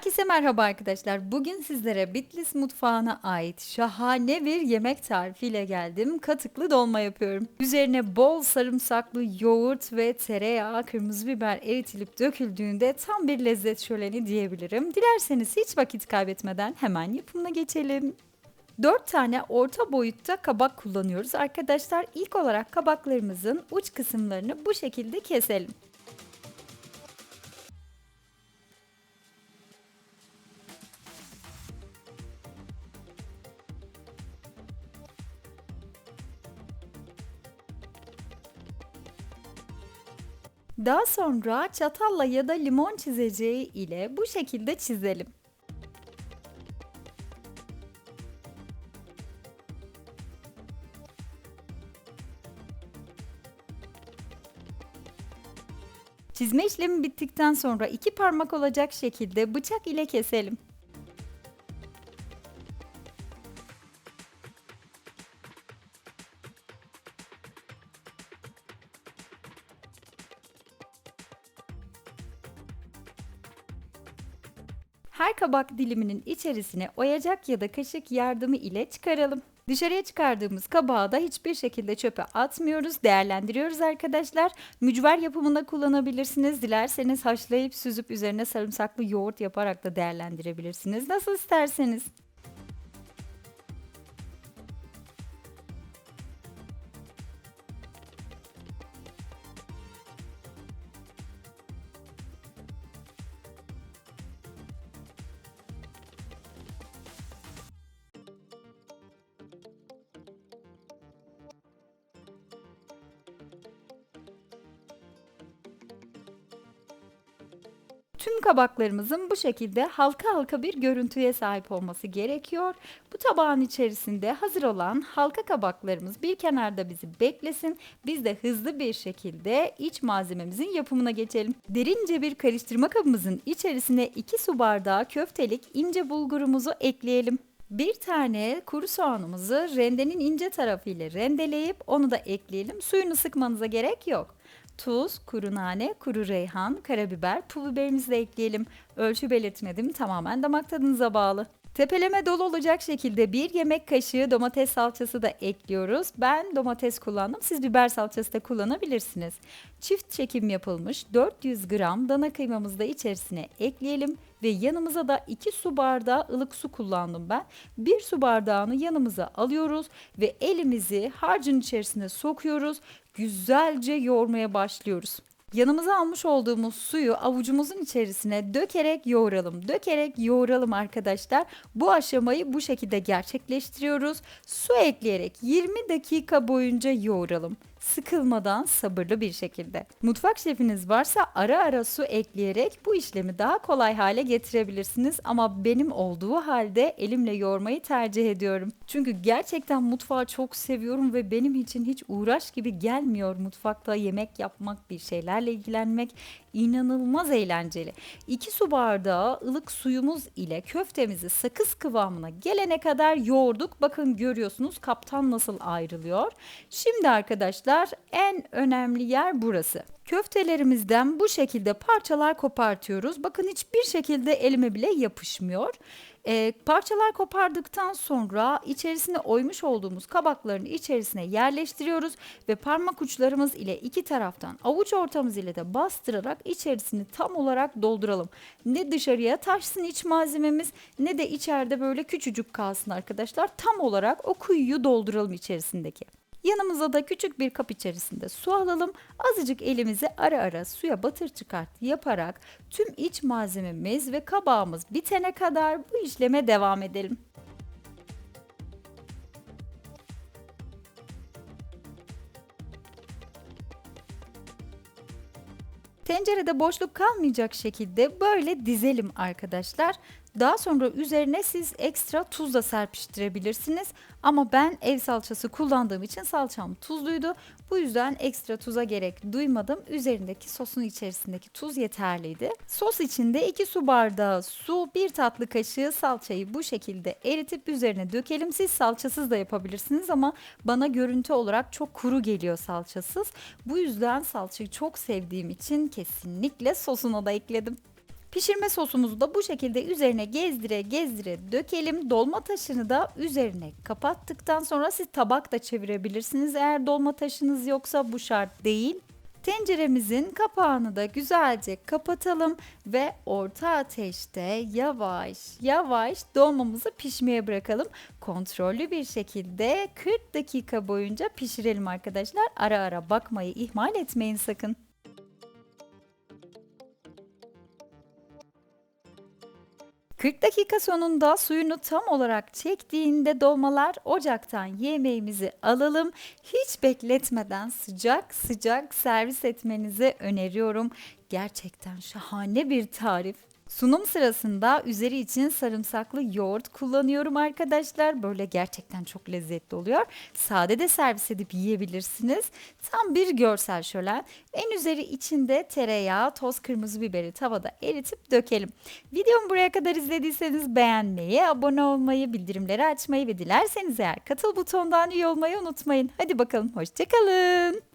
Herkese merhaba arkadaşlar. Bugün sizlere Bitlis mutfağına ait şahane bir yemek tarifiyle geldim. Katıklı dolma yapıyorum. Üzerine bol sarımsaklı yoğurt ve tereyağı, kırmızı biber eritilip döküldüğünde tam bir lezzet şöleni diyebilirim. Dilerseniz hiç vakit kaybetmeden hemen yapımına geçelim. 4 tane orta boyutta kabak kullanıyoruz. Arkadaşlar ilk olarak kabaklarımızın uç kısımlarını bu şekilde keselim. Daha sonra çatalla ya da limon çizeceği ile bu şekilde çizelim. Çizme işlemi bittikten sonra iki parmak olacak şekilde bıçak ile keselim. Her kabak diliminin içerisine oyacak ya da kaşık yardımı ile çıkaralım. Dışarıya çıkardığımız kabağı da hiçbir şekilde çöpe atmıyoruz, değerlendiriyoruz arkadaşlar. Mücver yapımında kullanabilirsiniz. Dilerseniz haşlayıp süzüp üzerine sarımsaklı yoğurt yaparak da değerlendirebilirsiniz. Nasıl isterseniz. Tüm kabaklarımızın bu şekilde halka halka bir görüntüye sahip olması gerekiyor. Bu tabağın içerisinde hazır olan halka kabaklarımız bir kenarda bizi beklesin. Biz de hızlı bir şekilde iç malzememizin yapımına geçelim. Derince bir karıştırma kabımızın içerisine 2 su bardağı köftelik ince bulgurumuzu ekleyelim. Bir tane kuru soğanımızı rendenin ince tarafıyla rendeleyip onu da ekleyelim. Suyunu sıkmanıza gerek yok tuz, kuru nane, kuru reyhan, karabiber, pul biberimizi de ekleyelim. Ölçü belirtmedim tamamen damak tadınıza bağlı. Tepeleme dolu olacak şekilde bir yemek kaşığı domates salçası da ekliyoruz. Ben domates kullandım. Siz biber salçası da kullanabilirsiniz. Çift çekim yapılmış 400 gram dana kıymamızı da içerisine ekleyelim ve yanımıza da 2 su bardağı ılık su kullandım ben. 1 su bardağını yanımıza alıyoruz ve elimizi harcın içerisine sokuyoruz. Güzelce yoğurmaya başlıyoruz. Yanımıza almış olduğumuz suyu avucumuzun içerisine dökerek yoğuralım. Dökerek yoğuralım arkadaşlar. Bu aşamayı bu şekilde gerçekleştiriyoruz. Su ekleyerek 20 dakika boyunca yoğuralım sıkılmadan sabırlı bir şekilde. Mutfak şefiniz varsa ara ara su ekleyerek bu işlemi daha kolay hale getirebilirsiniz ama benim olduğu halde elimle yoğurmayı tercih ediyorum. Çünkü gerçekten mutfağı çok seviyorum ve benim için hiç uğraş gibi gelmiyor mutfakta yemek yapmak, bir şeylerle ilgilenmek inanılmaz eğlenceli. 2 su bardağı ılık suyumuz ile köftemizi sakız kıvamına gelene kadar yoğurduk. Bakın görüyorsunuz kaptan nasıl ayrılıyor. Şimdi arkadaşlar en önemli yer burası. Köftelerimizden bu şekilde parçalar kopartıyoruz. Bakın hiçbir şekilde elime bile yapışmıyor. E, parçalar kopardıktan sonra içerisine oymuş olduğumuz kabakların içerisine yerleştiriyoruz ve parmak uçlarımız ile iki taraftan avuç ortamız ile de bastırarak içerisini tam olarak dolduralım. Ne dışarıya taşsın iç malzememiz ne de içeride böyle küçücük kalsın arkadaşlar. Tam olarak o kuyuyu dolduralım içerisindeki. Yanımıza da küçük bir kap içerisinde su alalım. Azıcık elimizi ara ara suya batır çıkart yaparak tüm iç malzememiz ve kabağımız bitene kadar bu işleme devam edelim. Tencerede boşluk kalmayacak şekilde böyle dizelim arkadaşlar. Daha sonra üzerine siz ekstra tuz da serpiştirebilirsiniz. Ama ben ev salçası kullandığım için salçam tuzluydu. Bu yüzden ekstra tuza gerek duymadım. Üzerindeki sosun içerisindeki tuz yeterliydi. Sos içinde 2 su bardağı su, 1 tatlı kaşığı salçayı bu şekilde eritip üzerine dökelim. Siz salçasız da yapabilirsiniz ama bana görüntü olarak çok kuru geliyor salçasız. Bu yüzden salçayı çok sevdiğim için kesinlikle sosuna da ekledim. Pişirme sosumuzu da bu şekilde üzerine gezdire gezdire dökelim. Dolma taşını da üzerine kapattıktan sonra siz tabak da çevirebilirsiniz. Eğer dolma taşınız yoksa bu şart değil. Tenceremizin kapağını da güzelce kapatalım ve orta ateşte yavaş yavaş dolmamızı pişmeye bırakalım. Kontrollü bir şekilde 40 dakika boyunca pişirelim arkadaşlar. Ara ara bakmayı ihmal etmeyin sakın. ...40 dakika sonunda suyunu tam olarak çektiğinde dolmalar ocaktan yemeğimizi alalım. Hiç bekletmeden sıcak sıcak servis etmenizi öneriyorum. Gerçekten şahane bir tarif. Sunum sırasında üzeri için sarımsaklı yoğurt kullanıyorum arkadaşlar. Böyle gerçekten çok lezzetli oluyor. Sade de servis edip yiyebilirsiniz. Tam bir görsel şölen. En üzeri içinde tereyağı, toz kırmızı biberi tavada eritip dökelim. Videomu buraya kadar izlediyseniz beğenmeyi, abone olmayı, bildirimleri açmayı ve dilerseniz eğer katıl butonundan üye olmayı unutmayın. Hadi bakalım hoşçakalın.